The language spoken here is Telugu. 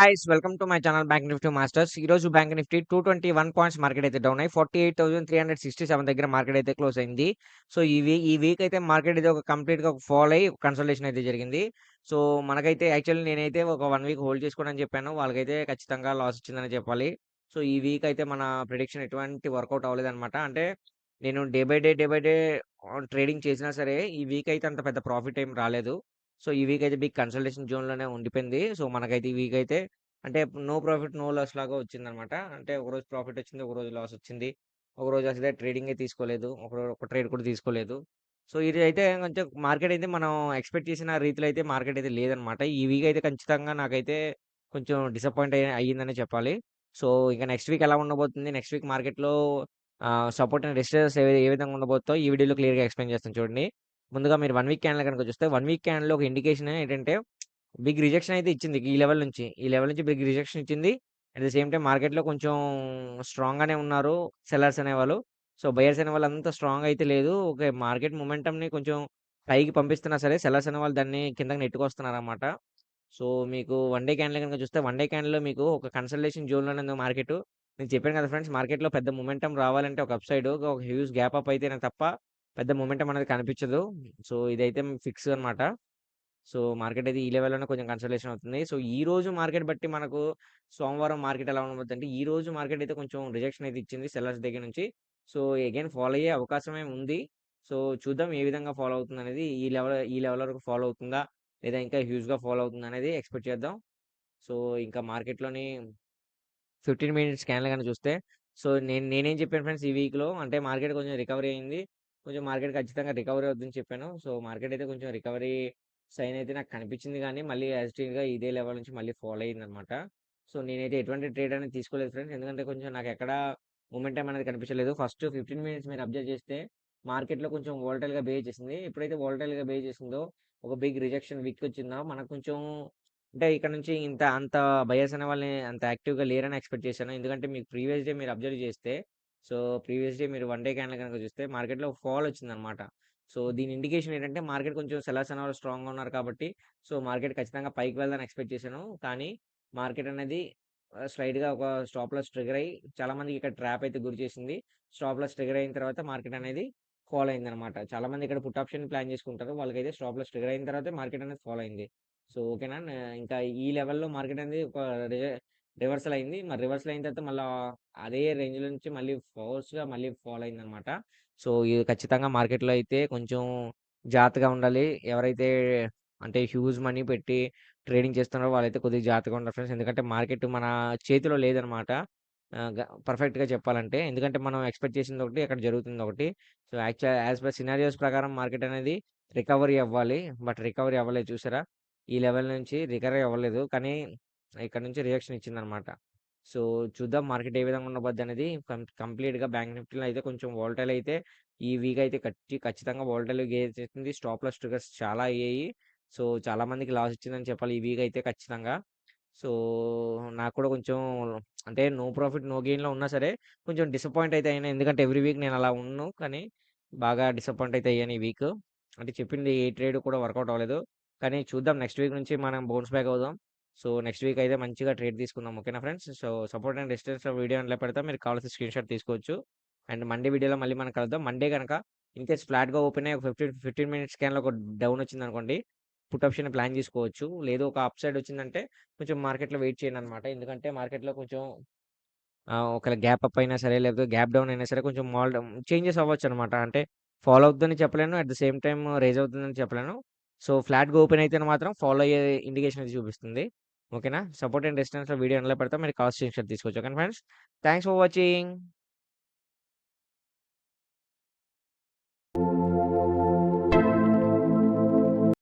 Hi welcome to my channel bank nifty masters ఈ రోజు bank nifty two twenty one points market అయితే డౌన్ అయ్యి forty eight thousand three hundred sixty seven దగ్గర మార్కెట్ అయితే క్లోజ్ అయింది. సో ఈ వీక్ ఈ వీక్ అయితే మార్కెట్ అయితే ఒక కంప్లీట్గా ఫాల్ అయ్యి కన్సల్టేషన్ అయితే జరిగింది. సో మనకైతే యాక్చువల్లీ నేనైతే ఒక వన్ వీక్ హోల్డ్ చేసుకోనని చెప్పాను. వాళ్ళకైతే ఖచ్చితంగా లాస్ వచ్చిందని చెప్పాలి. సో ఈ వీక్ అయితే మన ప్రిడిక్షన్ ఎటువంటి వర్కౌట్ అవ్వలేదు అనమాట అంటే నేను day by day day by day trading చేసినా సరే ఈ వీక్ అయితే అంత పెద్ద ప్రాఫిట్ ఏం రాలేదు. సో ఈ వీక్ అయితే బిగ్ కన్సల్టేషన్ జోన్‌లోనే ఉండిపోయింది. సో మనకైతే ఈ వీక్ అయితే అంటే నో ప్రాఫిట్, నో లాస్ లాగా వచ్చిందనమాట. అంటే ఒకరోజు ప్రాఫిట్ వచ్చింది. ఒకరోజు లాస్ వచ్చింది. ఒకరోజు అసలే ట్రేడింగే తీసుకోలేదు. ఒక ఒక ట్రేడ్ కూడా తీసుకోలేదు. సో ఇది అయితే కొంచెం మార్కెట్ అయితే మనం ఎక్స్‌పెక్ట్ చేసిన రీతిలో అయితే మార్కెట్ అయితే లేదనమాట. ఈ వీక్ అయితే ఖచ్చితంగా నాకైతే కొంచెం డిసప్పాయింట్ అయ్యిందని చెప్పాలి. సో ఇక నెక్స్ట్ వీక్ ఎలా ఉండబోతుంది? నెక్స్ట్ వీక్ మార్కెట్‌లో సపోర్ట్ అండ్ రెసిస్టెన్స్ ఏ ఏ విధంగా ఉండబోద్దో ఈ వీడియోలో క్లియర్‌గా ఎక్స్‌ప్లెయిన్ చేస్తాను చూడండి. ముందుగా మీరు వన్ వీక్ క్యాండిల్ కనుక చూస్తే వన్ వీక్ క్యాండిల్‌లో ఒక ఇండికేషన్ ఏంటంటే బిగ్ రిజెక్షన్ అయితే ఇచ్చింది. ఈ లెవెల్ నుంచి. ఈ లెవెల్ నుంచి బిగ్ రిజెక్షన్ ఇచ్చింది. అట్ ద సేమ్ టైమ్ మార్కెట్‌లో కొంచెం స్ట్రాంగ్‌గానే ఉన్నారు సెల్లర్స్ అనేవాళ్ళు. సో బయర్స్ అనేవాళ్ళు అంత స్ట్రాంగ్ అయితే లేదు. ఓకే. మార్కెట్ మొమెంటమ్‌ని కొంచెం పైకి పంపిస్తున్నా సరే సెల్లర్స్ అనేవాళ్ళు దాన్ని కిందకి నెట్టుకొస్తున్నారనమాట. సో మీకు వన్ డే క్యాండిల్ కనుక చూస్తే వన్ డే క్యాండిల్‌లో మీకు ఒక కన్సల్టేషన్ జోన్‌లోనే ఉంది మార్కెట్ నేను చెప్పాను కదా ఫ్రెండ్స్ మార్కెట్‌లో పెద్ద మొమెంటం రావాలంటే ఒక అప్ సైడ్ ఒక హ్యూజ్ గ్యాప్ అప్ అయితేనే తప్ప పెద్ద మూమెంటం అనేది కనిపించదు. సో ఇదైతే ఫిక్స్ అనమాట. సో మార్కెట్ అయితే ఈ లెవెల్‌లోనే కొంచెం కన్సల్టేషన్ అవుతుంది. సో ఈ రోజు మార్కెట్ బట్టి మనకు సోమవారం మార్కెట్ ఎలా ఉండబోద్దంటే ఈ రోజు మార్కెట్ అయితే కొంచెం రిజెక్షన్ అయితే ఇచ్చింది సెల్లర్స్ దగ్గర నుంచి. సో అగైన్ ఫాలో అయ్యే అవకాశమే ఉంది. సో చూద్దాం ఏ విధంగా ఫాలో అవుతుంది అనేది ఈ లెవెల్ ఈ లెవెల్ వరకు ఫాలో అవుతుందా? లేదా ఇంకా హ్యూజ్‌గా ఫాలో అవుతుందనేది ఎక్స్‌పెక్ట్ చేద్దాం. సో ఇంకా మార్కెట్‌లోని 15 మినిట్స్ స్కాన్లు కానీ చూస్తే సో నేను నేనేం చెప్పాను ఫ్రెండ్స్ ఈ వీక్‌లో అంటే మార్కెట్ కొంచెం రికవరీ అయింది. కొంచెం మార్కెట్ ఖచ్చితంగా రికవరీ అవుతుందని చెప్పాను. సో మార్కెట్ అయితే కొంచెం రికవరీ సైన్ అయితే నాకు కనిపించింది కానీ మళ్ళీ యాజ్ ఇదే లెవెల్ నుంచి మళ్ళీ ఫాలో అయింది అనమాట సో నేనైతే ఎటువంటి ట్రేడ్ అనేది తీసుకోలేదు ఫ్రెండ్స్. ఎందుకంటే కొంచెం నాకు ఎక్కడ మూమెంటం అనేది కనిపించలేదు. ఫస్ట్ 15 మినిట్స్ మీరు అబ్జర్వ్ చేస్తే మార్కెట్‌లో కొంచెం వోల్టైల్గా బిహేవ్ చేసింది. ఎప్పుడైతే వోలటైల్‌గా బిహేవ్ చేసిందో ఒక బిగ్ రిజెక్షన్ వీక్ వచ్చిందో మనకు కొంచెం అంటే ఇక్కడ నుంచి ఇంత అంత భయాసిన వాళ్ళని అంత యాక్టివ్‌గా లేరని ఎక్స్‌పెక్ట్ చేశాను. ఎందుకంటే మీకు ప్రీవియస్ డే మీరు అబ్జర్వ్ చేస్తే సో ప్రీవియస్ డే మీరు వన్ డే క్యాండిల్ గనుక చూస్తే మార్కెట్‌లో ఫాల్ వచ్చిందనమాట. సో దీని ఇండికేషన్ ఏంటంటే మార్కెట్ కొంచెం సెల్లర్స్ అనేవాళ్ళు స్ట్రాంగ్‌గా ఉన్నారు కాబట్టి సో మార్కెట్ ఖచ్చితంగా పైకి వెళ్దని ఎక్స్‌పెక్ట్ చేశాను. కానీ మార్కెట్ అనేది ఆహ్, స్లైట్‌గా ఒక స్టాప్ లాస్ ట్రిగ్గర్ అయ్యి చాలా మందికి ఇక్కడ ట్రాప్ అయితే గురి చేసింది. స్టాప్ లాస్ ట్రిగ్గర్ అయిన తర్వాత మార్కెట్ అనేది ఫాల్ అయిందనమాట. చాలా మంది ఇక్కడ పుట్ ఆప్షన్ ప్లాన్ చేసుకుంటారు. వాళ్ళకైతే స్టాప్ లాస్ ట్రిగ్గర్ అయిన తర్వాతే మార్కెట్ అనేది ఫాల్ అయింది. సో ఓకేనా. ఇంకా ఈ లెవెల్‌లో మార్కెట్ అనేది ఒక రివర్సల్ అయింది. మరి రివర్సల్ అయిన తర్వాత మళ్ళీ అదే రేంజ్ నుంచి మళ్ళీ ఫోర్స్‌గా మళ్ళీ ఫాల్ అయిందనమాట. సో ఇది ఖచ్చితంగా మార్కెట్‌లో అయితే కొంచెం జాగ్రత్తగా ఉండాలి. ఎవరైతే అంటే హ్యూజ్ మనీ పెట్టి ట్రేడింగ్ చేస్తున్నారో వాళ్ళైతే కొద్దిగా జాగ్రత్తగా ఉండాలి ఫ్రెండ్స్. ఎందుకంటే మార్కెట్ మన చేతిలో లేదనమాట. పర్ఫెక్ట్‌గా చెప్పాలంటే. ఎందుకంటే మనం ఎక్స్‌పెక్ట్ చేసింది ఒకటి, అక్కడ జరుగుతుంది ఒకటి. So actual as per scenarios ప్రకారం మార్కెట్ అనేది రికవరీ అవ్వాలి. బట్ రికవరీ అవ్వలేదు చూసారా? ఈ లెవెల్ నుంచి రికవరీ అవ్వలేదు. కానీ ఇక్కడ నుంచి రియాక్షన్ ఇచ్చిందనమాట. సో చూద్దాం మార్కెట్ ఏ విధంగా ఉండబోద్దనేది. కం కంప్లీట్‌గా బ్యాంక్ నిఫ్టీలో అయితే కొంచెం వాల్టైల్ అయితే ఈ వీక్ అయితే ఖచ్చి ఖచ్చితంగా వాల్టైల్ గెయిన్ చేసింది. స్టాప్ లాస్ ట్రిగర్స్ చాలా అయ్యాయి. సో చాలా మందికి లాస్ ఇచ్చిందని చెప్పాలి ఈ వీక్ అయితే ఖచ్చితంగా. సో నాకు కూడా కొంచెం అంటే నో ప్రాఫిట్, నో గెయిన్‌లో ఉన్నా సరే కొంచెం డిసప్పాయింట్ అయితే అయినా. ఎందుకంటే ఎవ్రీ వీక్ నేను అలా ఉండను. కానీ బాగా డిసప్పాయింట్ అయితే అయ్యాను ఈ వీక్. అంటే చెప్పింది ఏ ట్రేడ్ కూడా వర్కౌట్ అవ్వలేదు. కానీ చూద్దాం నెక్స్ట్ వీక్ నుంచి మనం బౌన్స్ బ్యాక్ అవుదాం. సో నెక్స్ట్ వీక్ అయితే మంచిగా ట్రేడ్ తీసుకుందాం. ఓకేనా ఫ్రెండ్స్. సో సపోర్ట్ అండ్ రెసిస్టెన్స్‌లో వీడియో అందులో పెడతా. మీరు కావాల్సిన స్క్రీన్‌షాట్ తీసుకోవచ్చు. అండ్ మండే వీడియోలో మళ్ళీ మనం కలుద్దాం. మండే కనుక ఇన్‌కేస్ ఫ్లాట్‌గా ఓపెన్ అయ్యి ఒక 15, 15 మినిట్స్ స్కాన్లో ఒక డౌన్ వచ్చింది అనుకోండి పుట్ ఆప్షన్ ప్లాన్ చేసుకోవచ్చు. లేదు ఒక అప్ సైడ్ వచ్చిందంటే కొంచెం మార్కెట్‌లో వెయిట్ చేయండి అనమాట ఎందుకంటే మార్కెట్‌లో కొంచెం ఒక ఒకవేళ గ్యాప్ అప్ అయినా సరే లేకపోతే గ్యాప్ డౌన్ అయినా సరే కొంచెం మాల్ చేంజెస్ అవ్వచ్చు అనమాట అంటే ఫాలో అవుతుందని చెప్పలేను. At the same time raise అవుతుందని చెప్పలేను. సో ఫ్లాట్‌గా ఓపెన్ అయితేనే మాత్రం ఫాలో అయ్యే ఇండికేషన్ అయితే చూపిస్తుంది. ఓకేనా. సపోర్ట్ అండ్ రెసిస్టెన్స్‌లో వీడియో ఎండలో పెడతాం మీరు కాస్ట్ స్క్రీన్‌షాట్ తీసుకోవచ్చు. Okay friends. Thanks for watching.